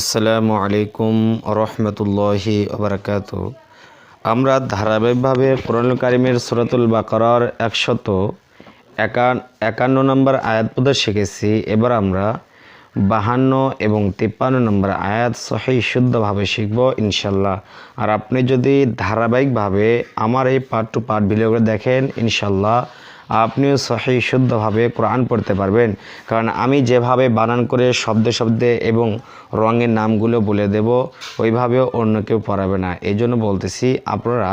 আসসালামু আলাইকুম রহমতুল্লাহি ওবরাকাত আমরা ধারাবাহিকভাবে কোরআন কারিমের সুরাতুল বাকরার একশত একান একান্ন নম্বর আয়াত পদে শিখেছি। এবার আমরা বাহান্ন এবং তিপ্পান্ন নম্বর আয়াত সহি শুদ্ধভাবে শিখব ইনশাল্লাহ আর আপনি যদি ধারাবাহিকভাবে আমার এই পার্ট টু পার্ট ভিডিওগুলো দেখেন ইনশাল্লাহ আপনিও সহি শুদ্ধভাবে কোরআন পড়তে পারবেন কারণ আমি যেভাবে বানান করে শব্দে শব্দে এবং রঙের নামগুলো বলে দেব ওইভাবেও অন্য কেউ পড়াবে না এই জন্য বলতেছি আপনারা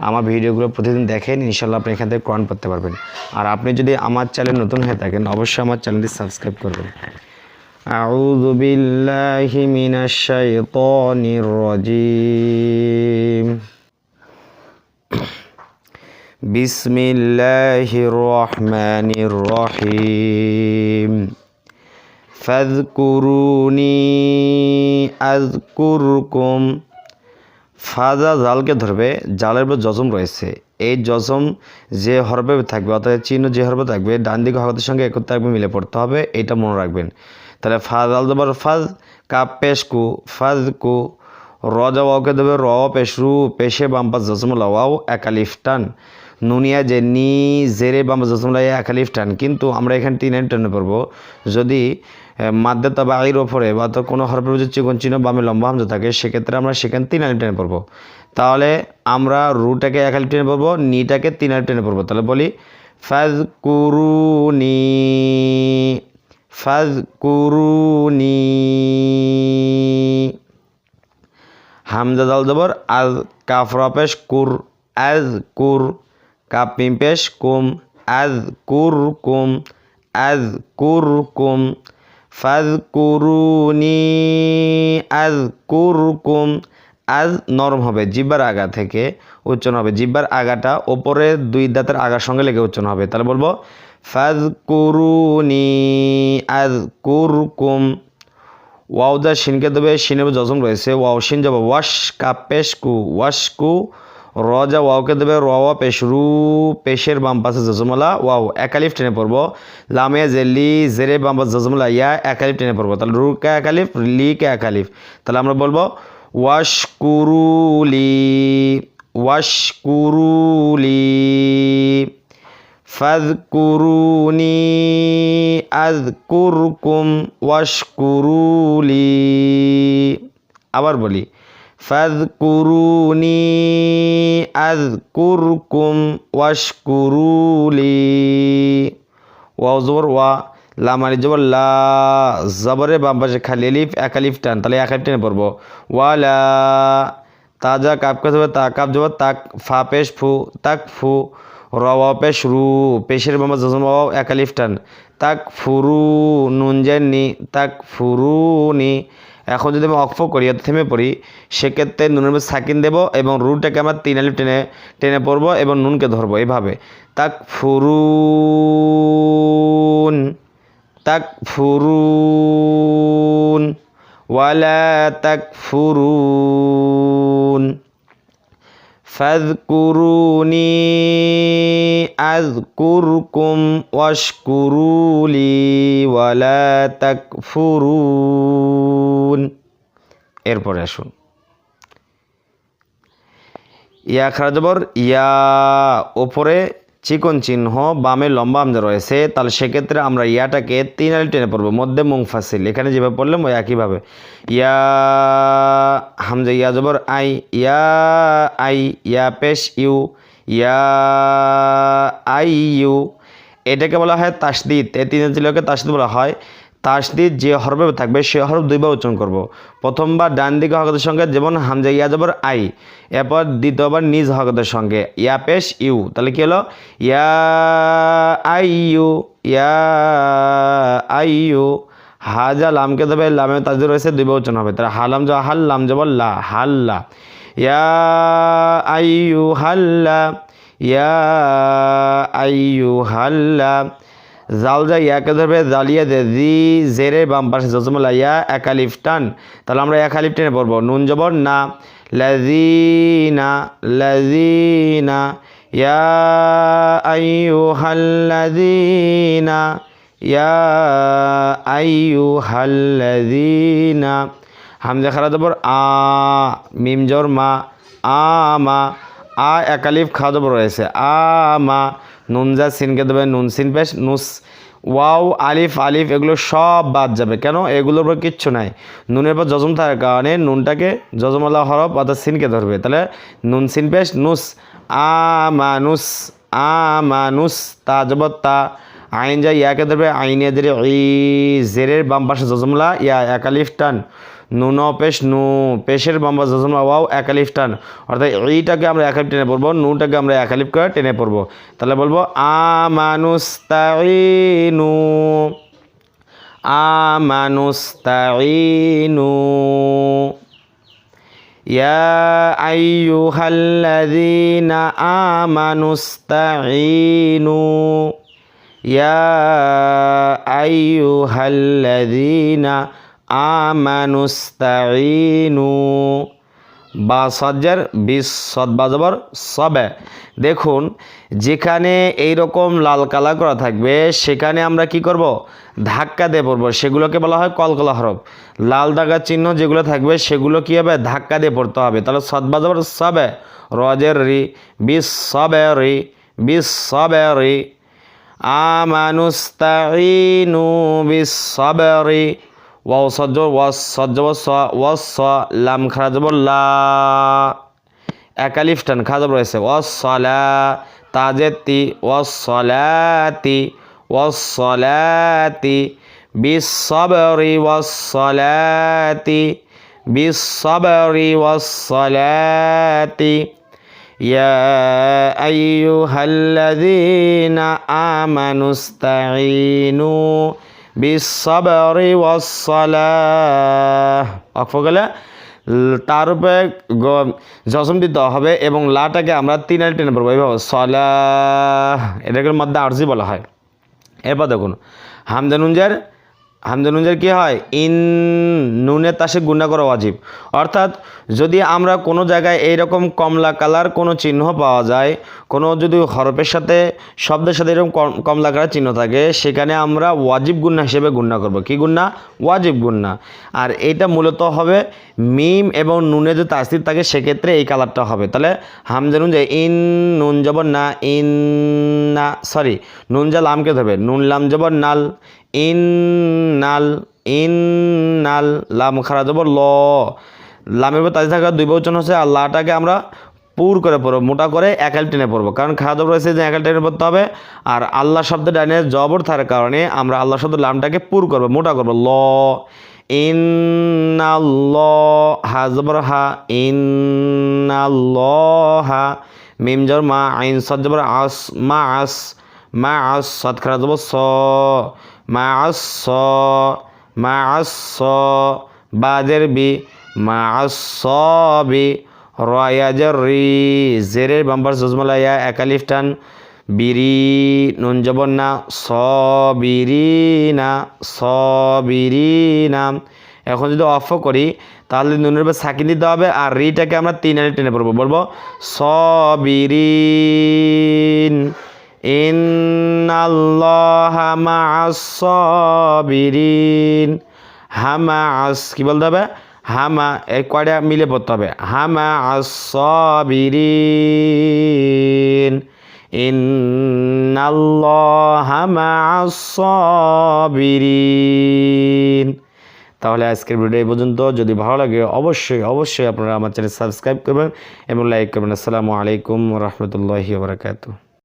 আমার ভিডিওগুলো প্রতিদিন দেখেন ইনশাল্লাহ আপনি এখান থেকে কোরআন পড়তে পারবেন আর আপনি যদি আমার চ্যানেল নতুন হয়ে থাকেন অবশ্যই আমার চ্যানেলটি সাবস্ক্রাইব করবেন أعوذ بالله من الشيطان الرجيم বিসমিল্লাহির রহমানির রহিম ফাজকুরুনি আজকুরকুম ফাজা জালকে ধরবে, জালের উপর জজম রয়েছে। এই জজম যে হরবে থাকবে, অর্থাৎ চিহ্ন যে হরবে থাকবে, ডান দিকে হরতের সঙ্গে একত্রে থাকবে মিলে পড়তে হবে, এটা মনে রাখবেন। তাহলে ফাজ আল দেবার ফাজ, কাপ পেশকু ফাজ কু র যাওয়াকে দেবে র, পেশরু, পেশে বাম্পাস জজম লওয়াও একালিফটান টান। নুনিয়া যে নি, জেরে বাম্পাস জসমুল্লা একালিফ টান কিন্তু আমরা এখানে তিন টেনে পড়ব। যদি মাদ্দে তবে আইর ওপরে বা তো কোনো হরফের যদি চিকন চিহ্ন বামে লম্বা হামজা থাকে, সেক্ষেত্রে আমরা সেখানে তিন আলিফ টেনে পড়ব। তাহলে আমরা রুটাকে এক আলিফ টেনে পড়ব, নিটাকে তিন আলিফ টেনে পড়ব। তাহলে বলি ফাজ কুরুনি ফাজ কুরুনি হামজা দাল জবর, আজ কাফরা পেশ কুর, আজ কুর। কাপ মিম পেশ কুম, আজ কুর কুম, আজ কুর কুম, ফাজ কুরুনি, আজ কুর কুম, আজ নরম হবে, জিব্বার আগা থেকে উচ্চারণ হবে, জিব্বার আগাটা ওপরে দুই দাঁতের আগার সঙ্গে লেগে উচ্চারণ হবে, তাহলে বলব, ফাজ কুরুনি, আজ কুর কুম, ওয়াও দা শিনকে দেবে, শিনের জজম রয়েছে, ওয়াও শিন যাব, ওয়াশ কা পেশ কু, ওয়াশ কু র যা ওয়াওকে দেবে র ওয়া পেশ রু পেশের বাম পাশে জজমলা, ওয়াও, একালিফ টেনে পড়ব। লামে জে লি জেরে বাম পাশে জজমলা, ইয়া, একালিফ টেনে পড়ব। তাহলে রু কে একালিফ, লি কে একালিফ। তাহলে আমরা বলব ওয়াশ কুরুলি ওয়াশ কুরুলি ফাজকুরুনি আজকুরকুম ওয়াশকুরুলি। আবার বলি ফাজকুরুনি আজকুরকুম ওয়াশকুরুলি। ওয়াও জবর, ওয়া লামারি জবর, লা জবরে বাম পাশে খালি আলিফ, এক আলিফ টান, তাহলে এক আলিফ টেনে পড়ব। ওয়ালা তাজা কাপ কে তা কাপ জবর, তাক ফা পেশ ফু, তাক ফু রওয়া পেশ রু, পেশের বাবা জজম বাবা একালিফ টান, তাক ফুরু নুন নি, তাক ফুরুনি এখন যদি আমি অক্ফ করি, অর্থাৎ থেমে পড়ি, সেক্ষেত্রে নুনের মধ্যে সাকিন দেবো এবং রুটাকে আমরা তিন আলিফ টেনে টেনে পড়ব এবং নুনকে ধরবো এইভাবে তাক ফুরুন তাক ফুরুন, ওয়ালা তাক ফুরু ফজ কুরুনি ফুরুন ফাজকুরুনি আজকুরকুম ওয়াশকুরুলি ওয়ালা তাকফুরুন এরপরে আসুন। ইয়া খারা জবর ইয়া ওপরে চিকন চিহ্ন, বামে লম্বা আমজা রয়েছে। তাহলে সেক্ষেত্রে আমরা ইয়াটাকে তিন আলি টেনে পড়ব, মধ্যে মুংফাসিল এখানে যেভাবে পড়লাম, ওই একইভাবে। ইয়া হামজা, ইয়া জবর, আই, ইয়া আই, ইয়া পেশ, ইউ, ইয়া আই, ইউ। এটাকে বলা হয় তাসদিদ। এই তিন জিলোকে তাসদিদ বলা হয়। তাসদিদ যে হরফে থাকবে, সে হরফ দুইবার উচ্চারণ করব। প্রথমবার ডান দিকে হকতের সঙ্গে, যেমন হামজা ইয়া যাবার আই, এরপর দ্বিতীয়বার নিজ হকতের সঙ্গে, ইয়া পেশ ইউ, তাহলে কি হলো? Yeah I you, yeah I you হাজা লামকে দেবে লামে তাজদিদ রয়েছে, দুইবার উচ্চারণ হবে। তাহলে হালাম যা হাল লাম যাবার লা হাল্লা ইয়া আই ইউ হাল্লা ইয়া আই ইউ হাল্লা জাল যা ইয়াকে ধরবে, জালিয়া দে, জি, জেরে বাম পাশে জজমলা ইয়া একালিফ টান। তাহলে আমরা একালিফ টেনে পড়ব। নুন জবর, না। লাজি লাজিনা লাজিনা ইয়া আইয়ুহাল্লাযীনা ইয়া আইয়ুহাল্লাযীনা। হামজা খারা জবর, আ, মিম জর, মা, আ মা। আ একালিফ খা জবর রয়েছে। আ মা নুন যা সিনকে দেবে, নুন সিন পেশ নুস, ওয়াও, আলিফ আলিফ, এগুলো সব বাদ যাবে। কেন? এগুলোর উপর কিচ্ছু নাই। নুনের পর যজম থাকার কারণে নুনটাকে যজমলা হরফ অর্থাৎ সিনকে ধরবে। তাহলে নুন সিন পেশ নুস, আ মানুস আ মানুস তা জবর তা, আইন যা ইয়াকে ধরবে, আইনে ধরে, ই, জেরের বাম পাশে যজমলা ইয়া একালিফ টান। নুন পেশ নু পেশের বাম পাশে যজমলা ওয়াও একালিফ টান অর্থাৎ এইটাকে আমরা একালিফ টেনে পড়বো নুটাকে আমরা একালিফ করে টেনে পড়বো তাহলে বলবো আ মানুস তাইনু আমানুস তাইনু يا أيها الذين آمنوا استعينوا يا أيها الذين آمنوا আমানুস্তাইনু বা সজ্জার, বিশ সদবাজবর সবে। দেখুন, যেখানে এই রকম লাল কালা করা থাকবে, সেখানে আমরা কি করব? ধাক্কা দিয়ে পড়ব। সেগুলোকে বলা হয় কলকলা হরফ। লাল দাগার চিহ্ন যেগুলো থাকবে, সেগুলো কি হবে? ধাক্কা দিয়ে পড়তে হবে। তাহলে সদবাজবর সবে। রজের রি, বিশ সবে রি, বিশ সবে রি। আমানুস্তাইনু বিশ সবে রি। ওয়াও সজ্জ ওয়াস সজ্জ ওয়াস স লাম খারা যাব লা একালিফ টান খা যাব রয়েছে ওয়াস সলা তাজে তি ওয়াস সলাতি ওয়াস সলাতি বিস সবরি ওয়াস সলাতি বিস সবরি ওয়াস সলাতি يا أيها الذين آمنوا استعينوا বিসবরি ওয়াসসালাহ। গেলে তার উপরে জসম দিতে হবে এবং লাটাকে আমরা তিন আলি টেনে পড়ব। এইভাবে সলা এটাকে মধ্যে আর্জি বলা হয়। এরপর দেখুন হামদানুঞ্জার হামদানুঞ্জার কী হয়? ইন নুনের তাসে গুণা করা ওয়াজিব। অর্থাৎ যদি আমরা কোনো জায়গায় এইরকম কমলা কালার কোনো চিহ্ন পাওয়া যায়, কোনো যদি হরফের সাথে, শব্দের সাথে এরকম কম- কমলা কালার চিহ্ন থাকে, সেখানে আমরা ওয়াজিব গুন্না হিসেবে গুন্না করব। কি গুন্না ওয়াজিব গুন্না আর এটা মূলত হবে মিম এবং নুনে যে তাসির থাকে, সেক্ষেত্রে এই কালারটা হবে। তাহলে হামজানুন যে ইন নুন জবর না, ইন না, সরি, নুন যা লামকে ধরবে, নুন লাম জবর নাল ইন নাল ইন নাল লাম খারা জবর ল। লামের উপর তাজি থাকা দুই বচন হচ্ছে আর লাটাকে আমরা পুর করে পড়ব, মোটা করে একাল টেনে পড়ব। কারণ খাওয়া জবর রয়েছে যে একাল টেনে পড়তে হবে, আর আল্লাহ শব্দ ডাইনে জবর থাকার কারণে আমরা আল্লাহ শব্দ লামটাকে পুর করব, মোটা করব। ল। ইন্নাল্লাহ হা হা, ইন্নাল্লাহা মিম জবর মা আইন সদ আস, মা আস মা আস সদ খারা স। মা আস স বি মা বি রি জেরের বাম্বার জজমালা ইয়া একালিফ টান বিরি নুন জবর না স বিরি না স বিরি না এখন যদি অফ করি, তাহলে নুনের উপর সাকিন দিতে হবে আর রিটাকে আমরা তিন আলি টেনে পড়ব। বলব স বিরিন ইন্নাল্লাহা মা'আস সাবিরিন। হামা আস কি বলতে হবে? হামা এই কয়টা মিলে পড়তে হবে? হামা আস সাবিরিন। ইন্নাল্লাহা মা'আস সাবিরিন। তাহলে আজকের ভিডিও এই পর্যন্ত। যদি ভালো লাগে, অবশ্যই অবশ্যই আপনারা আমার চ্যানেল সাবস্ক্রাইব করবেন এবং লাইক করবেন। আসসালামু আলাইকুম রহমতুল্লাহি বারাকাতুহ।